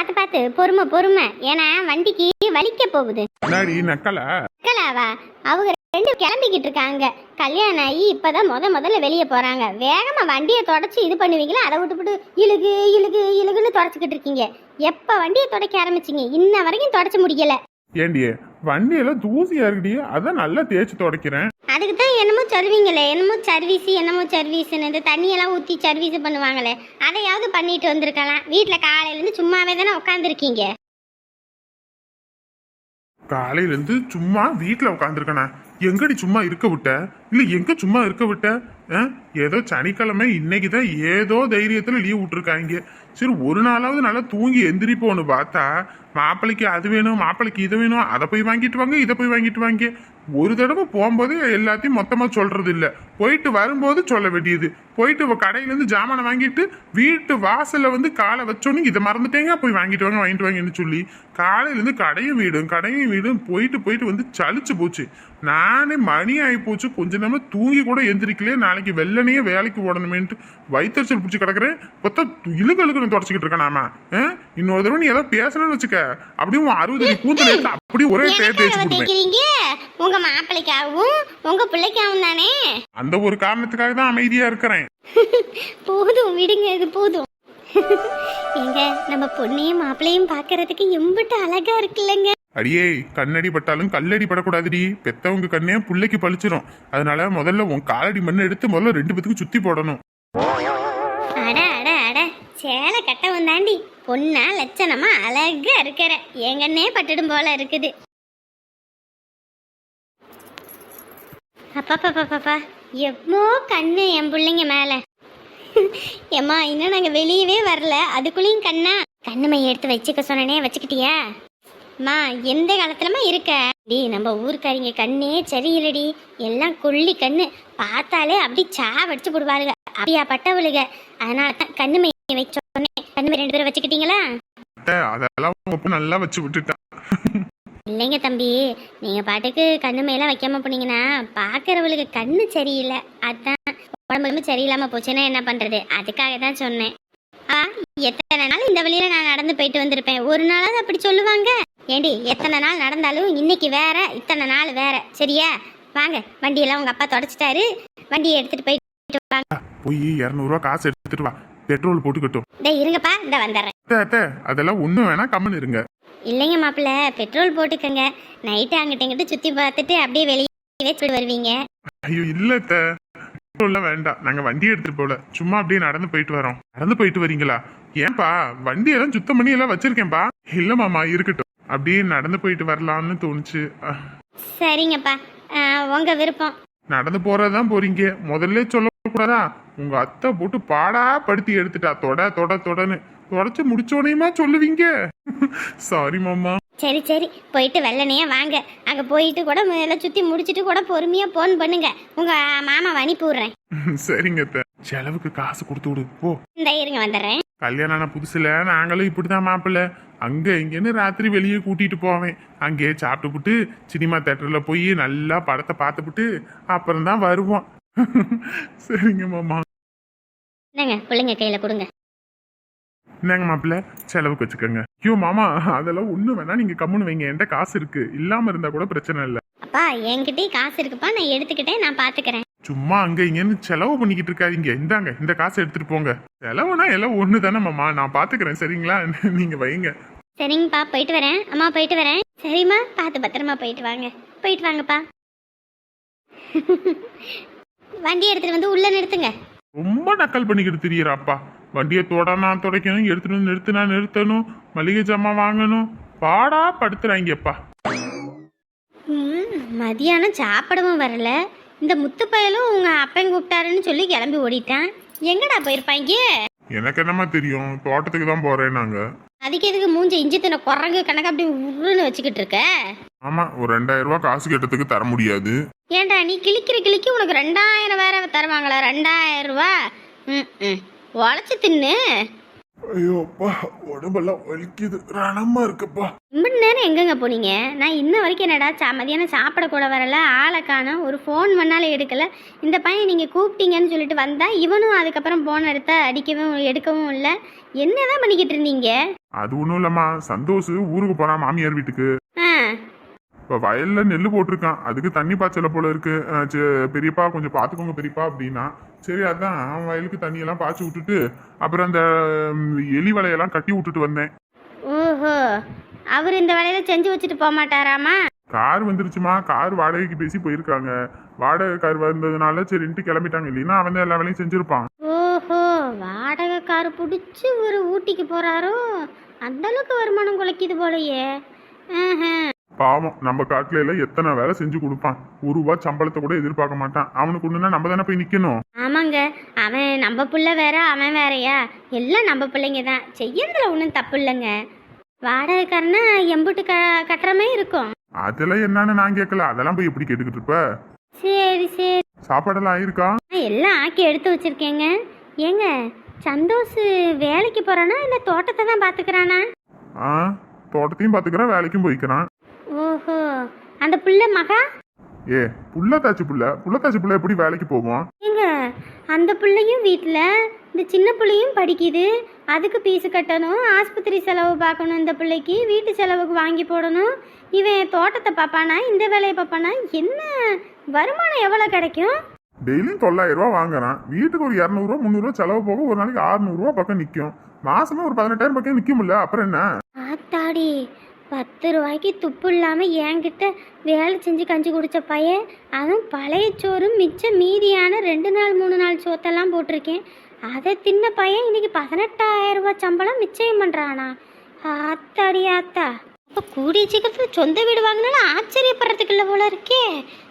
பார்த்து பார்த்து பொறுமை பொறுமை. ஏன்னா வண்டிக்கு வலிக்க போகுது. முன்னாடி நக்கலா? மக்களாவா அவங்க ரெண்டு கிளம்பிக்கிட்டு இருக்காங்க. கல்யாணம் ஆகி இப்பதான் முத முதல்ல வெளியே போறாங்க. வேகமா வண்டியை தொடச்சி இது பண்ணுவீங்களா? அதை விட்டுவிட்டு இழுகு இழுகு இழுகுன்னு தொடச்சிக்கிட்டு இருக்கீங்க. எப்ப வண்டியை தொடக்க ஆரம்பிச்சீங்க? இன்ன வரைக்கும் தொடச்சு முடிக்கல ஏண்டியே வண்டியெல்லாம் தூசியா இருக்குடி. அதான் நல்லா தேய்ச்சி துடைக்கிறேன். அதுக்கு தான் என்னமோ சொல்வீங்களே என்னமோ சர்வீஸ் என்னமோ சர்வீஸ்னு இந்த தண்ணியெல்லாம் ஊற்றி சர்வீஸ் பண்ணுவாங்களே அதையாவது பண்ணிட்டு வந்திருக்கலாம். வீட்டில் காலையிலேருந்து சும்மாவே தானே உட்காந்துருக்கீங்க காலையில இருந்து சும்மா வீட்டில் உட்காந்துருக்கனா எங்கடி சும்மா இருக்க விட்ட? இல்லை எங்க சும்மா இருக்க விட்ட? ஆ? ஏதோ சனிக்கிழமை இன்னைக்கு தான் ஏதோ தைரியத்துல லீவ் விட்டுருக்காங்க. சரி ஒரு நாளாவது நல்லா தூங்கி எந்திரிப்போன்னு பார்த்தா மாப்பிளைக்கு அது வேணும் மாப்பிளைக்கு இது வேணும் அதை போய் வாங்கிட்டு வாங்க இதை போய் வாங்கிட்டு வாங்க. ஒரு தடவை போகும்போது எல்லாத்தையும் மொத்தமா சொல்றது இல்ல போயிட்டு வரும்போது சொல்ல வேண்டியது. போயிட்டு வ- கடையில இருந்து ஜாமானை வாங்கிட்டு வீட்டு வாசல்ல வந்து காலை வச்சோன்னு இதை மறந்துட்டேங்க போய் வாங்கிட்டு வாங்க வாங்கிட்டு வாங்கன்னு சொல்லி காலையில இருந்து கடையும் வீடும் கடையும் வீடும் போயிட்டு போயிட்டு வந்து சலிச்சு போச்சு. நானே மணி ஆகி போச்சு. கொஞ்ச நேரம் தூங்கி கூட எந்திரிக்கலையே. நாளைக்கு வெள்ளனையே வேலைக்கு ஓடணுமேன்ட்டு வயிற்றுச்சல் பிடிச்சி கிடக்குறேன். பார்த்தா இழுக்கு இழுக்குன்னு தொடச்சிக்கிட்டு இருக்கேன் நாம. இன்னொரு தடவை நீ ஏதோ பேசணும்னு வச்சுக்க. அப்படியே உன் அறுபது கூந்தல் அப்படியே ஒரே தேய் தேய்ச்சி கொடுப்பேன். உங்க மாப்பிள்ளைக்காகவும் உங்க பிள்ளைக்காகவும் தானே? அந்த ஒரு காரணத்துக்காக தான் அமைதியா இருக்கிறேன். போதும் விடுங்க இது போதும். எங்க நம்ம பொண்ணையும் மாப்பிள்ளையும் பார்க்கறதுக்கு எம்பிட்டு அழகா இருக்குல்லங்க. அடியே கண்ணடி பட்டாலும் கல்லடி படக்கூடாதுடி. பெத்தவங்க கண்ணே புள்ளைக்கு பழிச்சிரும் அதனால முதல்ல உன் காலடி மண்ணை எடுத்து முதல்ல ரெண்டு பேத்துக்கு சுத்தி போடணும். அட அட அட சேலை கட்டவும் தாண்டி பொண்ணா லட்சணமா அழகா இருக்கிற. எங்கன்னே பட்டுடும் போல இருக்குது. அப்பா எவ்வளோ கண்ணு என் பிள்ளைங்க மேலே. ஏம்மா இன்னும் நாங்கள் வெளியவே வரல. அதுக்குள்ளேயும் கண்ணா. கண்ணுமையை எடுத்து வச்சுக்க சொன்னனே வச்சுக்கிட்டியா? அம்மா எந்த காலத்துலமா இருக்க? டி நம்ம ஊருக்காரிங்க கண்ணே சரியில்லடி. எல்லாம் கொள்ளி கண்ணு. பார்த்தாலே அப்படி சாவடிச்சு போடுவாருங்க அப்படியா பட்டவளுக. அதனால தான் கண்ணுமையை மை வச்சோடனே ரெண்டு பேரும் வச்சுக்கிட்டீங்களா? அதெல்லாம் நல்லா வச்சு விட்டுட்டான் இல்லைங்க தம்பி நீங்க பாட்டுக்கு கண்ணு மேலாம் வைக்காம போனீங்கன்னா பாக்குறவளுக்கு கண்ணு சரியில்லை. அதான் உடம்புமே சரியில்லாம போச்சுன்னா என்ன பண்றது? அதுக்காக தான் சொன்னேன். ஆ எத்தனை நாள் இந்த வழியில நான் நடந்து போயிட்டு வந்திருப்பேன்? ஒரு நாளாவது அப்படி சொல்லுவாங்க. ஏண்டி எத்தனை நாள் நடந்தாலும் இன்னைக்கு வேற இத்தனை நாள் வேற. சரியா? வாங்க வண்டியெல்லாம் உங்க அப்பா தொடச்சிட்டாரு. வண்டியை எடுத்துட்டு போயிட்டு வாங்க. போய் இரநூறுவா காசு எடுத்துட்டு வா. பெட்ரோல் போட்டுக்கட்டும். டேய் இருங்கப்பா இந்த வந்துடுறேன். அதெல்லாம் ஒண்ணும் வேணா கம்மன் இருங்க. இல்லைங்க மாப்பிள்ள பெட்ரோல் போட்டுக்கங்க. நைட்டு அங்கிட்ட இங்கிட்ட சுத்தி பார்த்துட்டு அப்படியே வெளியே வச்சுட்டு வருவீங்க. ஐயோ இல்ல. பெட்ரோல்லாம் வேண்டாம். நாங்க வண்டி எடுத்துட்டு போல. சும்மா அப்படியே நடந்து போயிட்டு வரோம். நடந்து போயிட்டு வரீங்களா? ஏன்பா வண்டி எல்லாம் சுத்தம் பண்ணி எல்லாம் வச்சிருக்கேன்பா. இல்ல மாமா இருக்கட்டும். அப்படியே நடந்து போயிட்டு வரலாம்னு தோணுச்சு. சரிங்கப்பா. உங்க விருப்பம். நடந்து போறதுதான் போறீங்க. முதல்ல சொல்லக்கூடாதா? உங்க அத்தை போட்டு பாடா படுத்தி எடுத்துட்டா. தொட தொட தொடன்னு. தொடச்சு முடிச்சோனையுமா சொல்லுவீங்க? சாரி மாமா. சரி சரி. போயிட்டு வெள்ளனையா வாங்க. அங்க போயிட்டு கூட முதல்ல சுத்தி முடிச்சிட்டு கூட பொறுமையா போன் பண்ணுங்க. உங்க மாமா அனுப்பி விடுறேன் சரிங்க. செலவுக்கு காசு கொடுத்து விடு. போ. இந்த இருங்க வந்துடுறேன். கல்யாணம் ஆன புதுசுல நாங்களும் இப்படிதான் மாப்பிள்ள. அங்க இங்கன்னு ராத்திரி வெளியே கூட்டிட்டு போவேன். அங்கேயே சாப்பிட்டுப்புட்டு சினிமா தேட்டர்ல போய் நல்லா படத்தை பார்த்துப்புட்டு அப்புறம் தான் வருவோம். சரிங்க மாமா. என்னங்க பிள்ளைங்க கையில கொடுங்க. என்னங்க மாப்பிள்ள செலவுக்கு வச்சுக்கோங்க. ஐயோ மாமா அதெல்லாம் ஒண்ணு வேணா நீங்க கம்முன்னு வைங்க. என்கிட்ட காசு இருக்கு. இல்லாம இருந்தா கூட பிரச்சனை இல்ல. அப்பா என்கிட்டயும் காசு இருக்குப்பா. நான் எடுத்துக்கிட்டேன் நான் பாத்துக்கிறேன். சும்மா அங்க இங்கன்னு செலவு பண்ணிக்கிட்டு இருக்காதீங்க. இந்தாங்க இந்த காசை எடுத்துட்டு போங்க. செலவுனா எல்லாம் ஒண்ணு தானே மாமா. நான் பாத்துக்கிறேன் சரிங்களா? நீங்க வைங்க. சரிங்கப்பா போயிட்டு வரேன். அம்மா போயிட்டு வரேன். சரிம்மா பார்த்து பத்திரமா போயிட்டு வாங்க. போயிட்டு வாங்கப்பா. வண்டி எடுத்துட்டு வந்து உள்ள நிறுத்துங்க. ரொம்ப நக்கல் பண்ணிக்கிட்டு திரியறாப்பா வண்டியை தொடனா துடைக்கணும் எடுத்துட்டு நிறுத்தினா நிறுத்தணும் மளிகை ஜாமான் வாங்கணும். பாடா படுத்துறாங்கப்பா மதியானம் சாப்பிடவும் வரல. இந்த முத்து பயலும் உங்க அப்பன் கூப்பிட்டாருன்னு சொல்லி கிளம்பி ஓடிட்டான். எங்கடா போயிருப்பாங்க எனக்கு என்னமா தெரியும்? தோட்டத்துக்கு தான் போறேன் நாங்க அதுக்கு எதுக்கு மூஞ்ச இஞ்சி தின குரங்கு கணக்கு அப்படி உருன்னு வச்சுக்கிட்டு இருக்க? ஆமா ஒரு ரெண்டாயிரம் ரூபாய் காசு கேட்டதுக்கு தர முடியாது. ஏன்டா நீ கிளிக்கிற கிளிக்கு உனக்கு ரெண்டாயிரம் வேற தருவாங்களா? ரெண்டாயிரம் ரூபா? ம் ம். உழைச்சி தின்னு. ஐயோ அப்பா உடம்பெல்லாம் வலிக்குது. ரணமா இருக்குப்பா. இம்படி நேரம் எங்கெங்க போனீங்க? நான் இன்ன வரைக்கும் என்னடா சா மதியானம் சாப்பிட கூட வரல ஆளை காணோம் ஒரு ஃபோன் பண்ணாலும் எடுக்கல. இந்த பையன் நீங்கள் கூப்பிட்டீங்கன்னு சொல்லிட்டு வந்தா இவனும் அதுக்கப்புறம் ஃபோன் எடுத்தா அடிக்கவும் எடுக்கவும் இல்லை. என்னதான் பண்ணிக்கிட்டு இருந்தீங்க? அது ஒண்ணும் இல்லம்மா. சந்தோஷ் ஊருக்கு போறான் மாமியார் வீட்டுக்கு. இப்ப வயல்ல நெல்லு போட்டிருக்கான். அதுக்கு தண்ணி பாய்ச்சல போல இருக்கு. பெரியப்பா கொஞ்சம் பாத்துக்கோங்க பெரியப்பா அப்படின்னா. சரி அதான் அவன் வயலுக்கு தண்ணி எல்லாம் பாய்ச்சி விட்டுட்டு அப்புறம் அந்த எலி வலையெல்லாம் கட்டி விட்டுட்டு வந்தேன். ஓஹோ. அவர் இந்த வேலையில செஞ்சு வச்சுட்டு போக மாட்டாராமா? கார் வந்துருச்சுமா. கார் வாடகைக்கு பேசி போயிருக்காங்க. வாடகை கார் வந்ததுனால சரின்ட்டு கிளம்பிட்டாங்க. இல்லைன்னா அவன் எல்லா வேலையும் செஞ்சிருப்பான். ஓஹோ. வாடகை கார் பிடிச்சி ஒரு ஊட்டிக்கு போறாரோ? அந்த அளவுக்கு வருமானம் குலைக்குது போலயே. பாவம் நம்ம காட்டுல எல்லாம் எத்தனை வேலை செஞ்சு கொடுப்பான். ஒரு ரூபா சம்பளத்தை கூட எதிர்பார்க்க மாட்டான். அவனுக்கு ஒண்ணுன்னா நம்ம தானே போய் நிக்கணும். ஆமாங்க. அவன் நம்ம புள்ள வேற அவன் வேறயா? எல்லாம் நம்ம பிள்ளைங்க தான். செய்யறதுல ஒன்றும் தப்பு இல்லைங்க. வாடகைக்காரனா எம்புட்டு க கட்டுறமே இருக்கும். அதெல்லாம் என்னன்னு நான் கேட்கல. அதெல்லாம் போய் எப்படி கேட்டுக்கிட்டு இருப்ப? சரி சரி. சாப்பாடெல்லாம் ஆயிருக்கா? எல்லாம் ஆக்கி எடுத்து வச்சிருக்கேங்க. ஏங்க சந்தோஷ் வேலைக்கு போறானா? இல்லை தோட்டத்தை தான் பார்த்துக்கிறானா ஆ தோட்டத்தையும் பாத்துக்கிறான் வேலைக்கும் போய்க்கிறான். ஓஹோ. அந்த புள்ள மகா? ஏ புள்ளத்தாச்சி புள்ள. புள்ளத்தாச்சி புள்ள எப்படி வேலைக்கு போவோம் ஏங்க அந்த பிள்ளையும் வீட்டில் இந்த சின்ன பிள்ளையும் படிக்குது. அதுக்கு பீஸு கட்டணும் ஆஸ்பத்திரி செலவு பார்க்கணும் இந்த பிள்ளைக்கு வீட்டு செலவுக்கு வாங்கி போடணும். இவன் தோட்டத்தை பார்ப்பானா இந்த வேலையை பார்ப்பானா? என்ன? வருமானம் எவ்வளோ கிடைக்கும்? டெய்லியும் தொள்ளாயிரம் ரூபா வாங்குறான். வீட்டுக்கு ஒரு இரநூறுவா முந்நூறுவா செலவு போக ஒரு நாளைக்கு அறுநூறுவா பக்கம் நிற்கும் மாசமே ஒரு பதினெட்டாயிரம் பக்கம் நிற்கும்ல அப்புறம் என்ன? ஆத்தாடி பத்து ரூபாய்க்கு துப்பு இல்லாமல் என்கிட்ட வேலை செஞ்சு கஞ்சி குடித்த பையன் அதுவும் பழைய சோறும் மிச்சம் மீதியான ரெண்டு நாள் மூணு நாள் சோத்தெல்லாம் போட்டிருக்கேன். அதை தின்ன பையன் இன்னைக்கு பதினெட்டாயிரம் ரூபாய் சம்பளம் மிச்சம் பண்ணுறானா ஆத்தாடி ஆத்தா. அப்போ கூடிய சீக்கிரத்தில் சொந்த வீடு வாங்கினாலும் ஆச்சரியப்படுறதுக்கு இல்லை போல இருக்கே.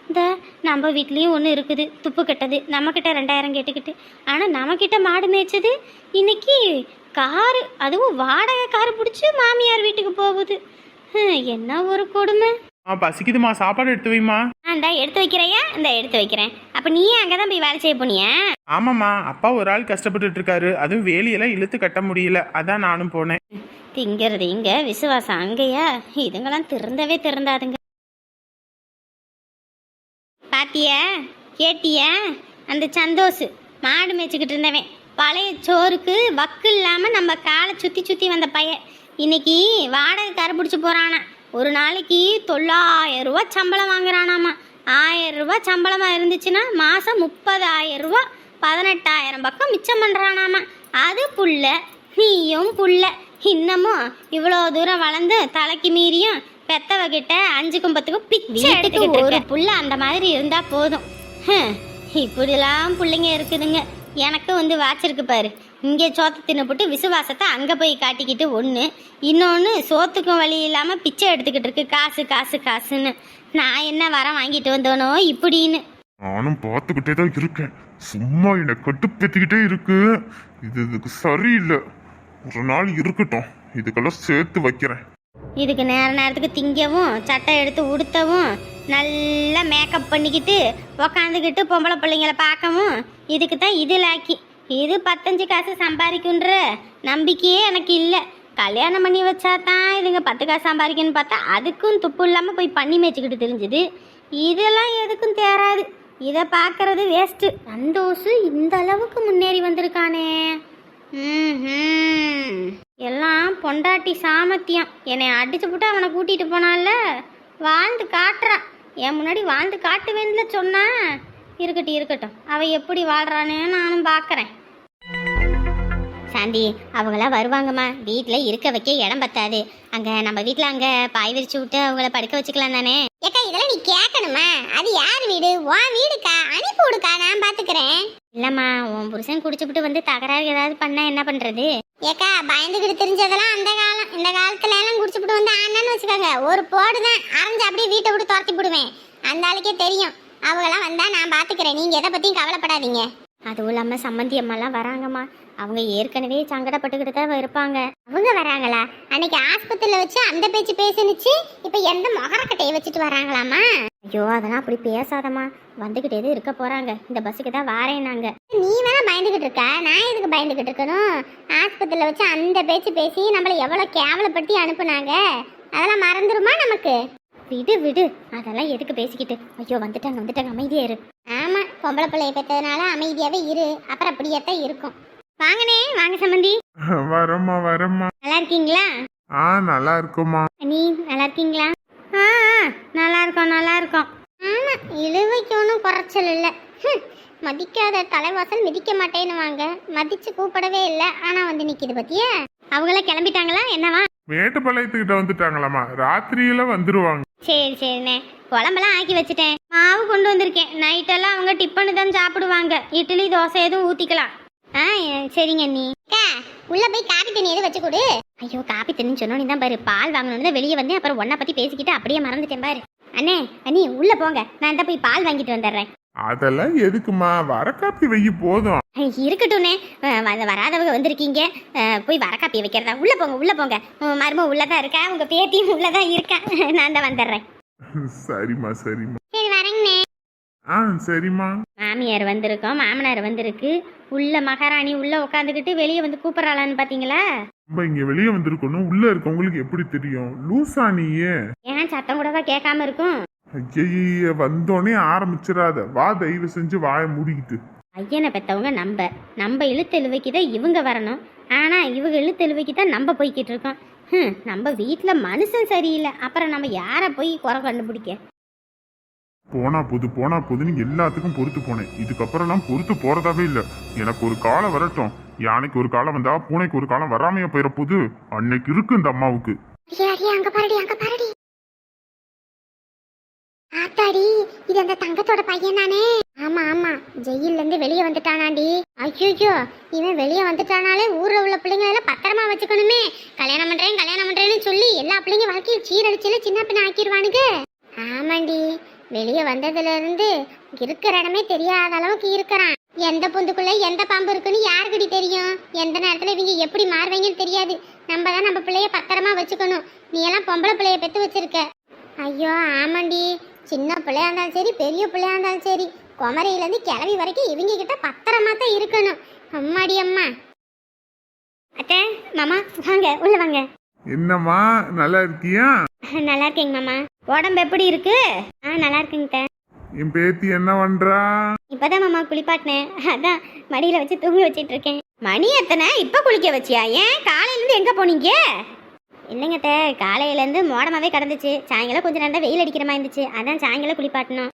இந்த நம்ம வீட்லேயும் ஒன்று இருக்குது. துப்பு கெட்டது. நம்மக்கிட்ட ரெண்டாயிரம் கேட்டுக்கிட்டு. ஆனால் நம்மக்கிட்ட மாடு மேய்ச்சது இன்னைக்கு காரு அதுவும் வாடகை காரு பிடிச்சி மாமியார் வீட்டுக்கு போகுது. என்ன ஒரு கொடுமை? ஆ பசிக்குதுமா சாப்பாடு எடுத்து வைமா ஆண்டா எடுத்து வைக்கிறையா? இந்த எடுத்து வைக்கிறேன். அப்போ நீயே அங்கே தான் போய் வேலை செய்ய போனியா? ஆமாம்மா. அப்பா ஒரு ஆள் கஷ்டப்பட்டுட்டு இருக்காரு அதுவும் வேலியெல்லாம் இழுத்து கட்ட முடியல. அதான் நானும் போனேன். திங்கிறது இங்க விசுவாசம் அங்கேயா? இதுங்கெல்லாம் திருந்தவே திருந்தாதுங்க. பாத்தியா? கேட்டியா? அந்த சந்தோஷ் மாடு மேய்ச்சிக்கிட்டு இருந்தவன். பழைய சோறுக்கு வக்கு இல்லாம நம்ம காலை சுத்தி சுத்தி வந்த பையன். இன்னைக்கு வாடகை கரை பிடிச்சி போறானா. ஒரு நாளைக்கு தொள்ளாயிரம் ரூபாய் சம்பளம் வாங்குறானாமா. ஆயிரம் ரூபாய் சம்பளமா இருந்துச்சுன்னா மாசம் முப்பதாயிரம் ரூபாய் பதினெட்டாயிரம் பக்கம் மிச்சம் பண்றானாமா. அது புள்ள நீயும் புள்ள. இன்னமும் இவ்வளோ தூரம் வளர்ந்து தலைக்கு மீறியும் பெத்தவ கிட்ட அஞ்சுக்கும் பத்துக்கும் பிச்சை எடுத்துக்கிட்டு ஒரு புள்ள அந்த மாதிரி இருந்தா போதும். இப்படிலாம் பிள்ளைங்க இருக்குதுங்க. எனக்கு வந்து வாச்சிருக்கு பாரு. இங்கே சோத்தை தின்னுபுட்டு விசுவாசத்தை அங்கே போய் காட்டிக்கிட்டு ஒன்று இன்னொன்று சோத்துக்கும் வழி இல்லாமல் பிச்சை எடுத்துக்கிட்டு இருக்கு. காசு காசு காசுன்னு. நான் என்ன வரம் வாங்கிட்டு வந்தோனோ இப்படின்னு. நானும் பார்த்துக்கிட்டே தான் இருக்கேன். சும்மா என்னை கட்டுப்படுத்திக்கிட்டே இருக்கு. இது இதுக்கு சரியில்லை. ஒரு நாள் இருக்கட்டும். இதுக்கெல்லாம் சேர்த்து வைக்கிறேன். இதுக்கு நேர நேரத்துக்கு திங்கவும் சட்டை எடுத்து உடுத்தவும் நல்லா மேக்கப் பண்ணிக்கிட்டு உக்காந்துக்கிட்டு பொம்பளை பிள்ளைங்கள பார்க்கவும். இதுக்கு தான் இது லாக்கி இது பத்தஞ்சு காசு சம்பாதிக்குன்ற நம்பிக்கையே எனக்கு இல்லை. கல்யாணம் பண்ணி வச்சா தான் இதுங்க பத்து காசு சம்பாதிக்கணும்னு பார்த்தா அதுக்கும் துப்பு இல்லாமல் போய் பண்ணி மேய்ச்சிக்கிட்டு தெரிஞ்சுது. இதெல்லாம் எதுக்கும் தேராது. இதை பார்க்கறது வேஸ்ட்டு சந்தோஷு இந்த அளவுக்கு முன்னேறி வந்திருக்கானே. எல்லாம் பொண்டாட்டி சாமத்தியம் என்னை அடிச்சு போட்டு அவனை கூட்டிகிட்டு போனால வாழ்ந்து காட்டுறான். என் முன்னாடி வாழ்ந்து காட்டுவேன்ல சொன்னா? இருக்கட்டும் இருக்கட்டும். அவ எப்படி வாழ்றான்னு நானும் பார்க்கறேன் சாந்தி அவங்களாம் வருவாங்கம்மா. வீட்டில் இருக்க வைக்க இடம் பத்தாது. அங்கே நம்ம வீட்டில் அங்கே பாய் விரிச்சு விட்டு அவங்கள படுக்க வச்சுக்கலாம் தானே? ஏக்கா இதெல்லாம் நீ கேட்கணுமா அது யார் வீடு? உன் வீடுக்கா? அனுப்பி விடுக்கா நான் பார்த்துக்கிறேன் இல்லம்மா உன் புருஷன் குடிச்சுப்புட்டு வந்து தகராறு ஏதாவது பண்ணா என்ன பண்றது? ஏக்கா பயந்துக்கிட்டு தெரிஞ்சதெல்லாம் அந்த காலம். இந்த காலத்துல எல்லாம் குடிச்சுப்புட்டு வந்து ஆனான்னு வச்சுக்கோங்க. ஒரு போடுதான் அரைஞ்சு அப்படியே வீட்டை விட்டு துரத்தி விடுவேன் அந்த ஆளுக்கே தெரியும். அவங்களாம் வந்தா நான் பாத்துக்கிறேன். நீங்க எதை பத்தியும் கவலைப்படாதீங்க. அதுவும் இல்லாம சம்மந்தி அம்மாலாம் வராங்கம்மா. அவங்க ஏற்கனவே சங்கடப்பட்டுக்கிட்டு தான் இருப்பாங்க. அவங்க வராங்களா? அன்னைக்கு ஆஸ்பத்திரியில வச்சு அந்த பேச்சு பேசினுச்சு. இப்ப எந்த மொகரக்கட்டையை வச்சுட்டு வராங்களாமா ஐயோ அதெல்லாம் அப்படி பேசாதம்மா. வந்துகிட்டே தான் இருக்க போறாங்க. இந்த பஸ்ஸுக்கு தான் வாரேன் நாங்க. நீ வேணா பயந்துகிட்டு இருக்க. நான் எதுக்கு பயந்துகிட்டு இருக்கணும்? ஆஸ்பத்திரியில வச்சு அந்த பேச்சு பேசி நம்மள எவ்வளவு கேவலப்படுத்தி அனுப்புனாங்க? அதெல்லாம் மறந்துருமா நமக்கு? விடு விடு. அதெல்லாம் எதுக்கு பேசிக்கிட்டு? ஐயோ வந்துட்டாங்க வந்துட்டாங்க. அமைதியா இரு. பொம்பளை பிள்ளைய பெற்றதுனால அமைதியாவே இரு. அப்புறம் அப்படியே தான் இருக்கும். வாங்கனே வாங்க சம்மந்தி. வரம்மா வரம்மா. நல்லா இருக்கீங்களா? ஆ நல்லா இருக்குமா நீ நல்லா இருக்கீங்களா? ஆ நல்லா இருக்கோம் நல்லா இருக்கோம். ஆமா இழுவைக்கு ஒன்றும் குறைச்சல் இல்லை. மதிக்காத தலைவாசல் மிதிக்க மாட்டேன்னு வாங்க. மதிச்சு கூப்பிடவே இல்லை. ஆனா வந்து நிக்குது பத்தியா? அவங்கள கிளம்பிட்டாங்களா? என்னவா? மேட்டுப்பாளையத்துக்கிட்ட வந்துட்டாங்களாமா ராத்திரியில வந்துருவாங்க. சரி சரிண்ணே. குழம்பெல்லாம் ஆக்கி வச்சுட்டேன். மாவு கொண்டு வந்திருக்கேன். நைட்டெல்லாம் அவங்க டிஃபனு தான் சாப்பிடுவாங்க. இட்லி தோசை எதுவும் ஊற்றிக்கலாம் ஆ சரிங்க அண்ணி. அக்கா உள்ள போய் காப்பி தண்ணி எதுவும் வச்சு கொடு. ஐயோ காப்பி தண்ணி சொன்னோன்னு தான் பாரு. பால் வாங்கணும்னு வெளியே வந்தேன். அப்புறம் ஒன்றை பற்றி பேசிக்கிட்டு அப்படியே மறந்துட்டேன் பாரு. அண்ணே அண்ணி உள்ள போங்க. நான் தான் போய் பால் வாங்கிட்டு வந்துடுறேன். அதெல்லாம் எதுக்குமா வர காப்பி வெயி போதும். வ- வராதவங்க வந்திருக்கீங்க. போய் வர காப்பி வைக்கிறதா? உள்ள போங்க உள்ள போங்க. உன் மருமக உள்ளதான் இருக்கா? உங்க பேத்தியும் உள்ளதான் இருக்கா? நான் தான் வந்துடுறேன். சரிம்மா சரிம்மா. சரி வரேங்கண்ணே. ஆ சரிம்மா. மாமியார் வந்திருக்கோம் மாமனார் வந்திருக்கு. உள்ள மகாராணி உள்ள உட்காந்துக்கிட்டு வெளியே வந்து கூப்பிடறாளான்னு பாத்தீங்களா? நம்ம இங்க வெளியே வந்திருக்கணும். உள்ள இருக்கவங்களுக்கு எப்படி தெரியும்? லூசா நீயே. ஏன் சத்தம் கூடவா கேட்காம இருக்கும்? ஐய வந்தோடனே ஆரம்பிச்சிடாத. வா தயவு செஞ்சு வாயை மூடிக்கிட்டு. ஐயனை பெத்தவங்க நம்ம. நம்ம இழுத்து இழுவைக்கு தான் இவங்க வரணும். ஆனா இவங்க இழுத்து இழுவைக்கு தான் நம்ம போய்கிட்டு இருக்கோம். ஹம், நம்ம வீட்டுல மனுஷன் சரியில்லை. அப்புறம் நம்ம யாரை போய் குறை கண்டுபிடிக்க? போனா போது போனா போதுன்னு எல்லாத்துக்கும் பொறுத்து போனேன். இதுக்கப்புறம்லாம் பொறுத்து போறதாவே இல்ல. எனக்கு ஒரு காலம் வரட்டும். யானைக்கு ஒரு காலம் வந்தா பூனைக்கு ஒரு காலம் வராமையா போயிட போது அன்னைக்கு இருக்கு இந்த அம்மாவுக்கு. அங்க பாருடி அங்க பாருடி. ஆத்தாடி இது அந்த தங்கத்தோட பையன் தானே? ஆமா ஆமா. ஜெயில இருந்து வெளியே வந்துட்டானாடி ஐயோ இவன் வெளியே வந்துட்டானாலே ஊர்ல உள்ள பிள்ளைங்க எல்லாம் பத்திரமா வச்சுக்கணுமே. கல்யாணம் பண்றேன் கல்யாணம் பண்றேன்னு சொல்லி எல்லா பிள்ளைங்க வாழ்க்கையும் சீரடிச்சுல சின்ன பின்ன ஆக்கிடுவானுங்க. ஆமாண்டி. வெளியே வந்ததுல இருந்து இருக்கிற இடமே தெரியாத அளவுக்கு இருக்கிறான். எந்த பொந்துக்குள்ள எந்த பாம்பு இருக்குன்னு யாருக்குடி தெரியும்? எந்த நேரத்துல இவங்க எப்படி மாறுவீங்கன்னு தெரியாது. நம்ம தான் நம்ம பிள்ளைய பத்திரமா வச்சுக்கணும். நீ எல்லாம் பொம்பளை பிள்ளைய பெற்று வச்சிருக்க. ஐயோ ஆமாண்டி. சின்ன பிள்ளையா இருந்தாலும் சரி பெரிய பிள்ளையா இருந்தாலும் சரி. குமரையில இருந்து கிளவி வரைக்கும் இவங்க கிட்ட பத்திரமா தான் இருக்கணும். அம்மாடி அம்மா. அத்தை மாமா வாங்க உள்ள வாங்க. என்னம்மா நல்லா இருக்கியா? நல்லா இருக்கேங்க மாமா. உடம்பு எப்படி இருக்கு? ஆ நல்லா இருக்குங்க. என் பேத்தி என்ன பண்றா? இப்பதான் மாமா குளிப்பாட்டினேன். அதான் மடியில வச்சு தூங்கி வச்சிட்டு இருக்கேன். மணி எத்தனை? இப்ப குளிக்க வச்சியா? ஏன் காலையில இருந்து எங்க போனீங்க? இல்லைங்க அத்தை. காலையில இருந்து மோடமாவே கிடந்துச்சு. சாயங்காலம் கொஞ்ச நேரம் வெயில் அடிக்கிற மாதிரி இருந்துச்சு. அதான் சாயங்காலம் குளிப்பாட்டணும்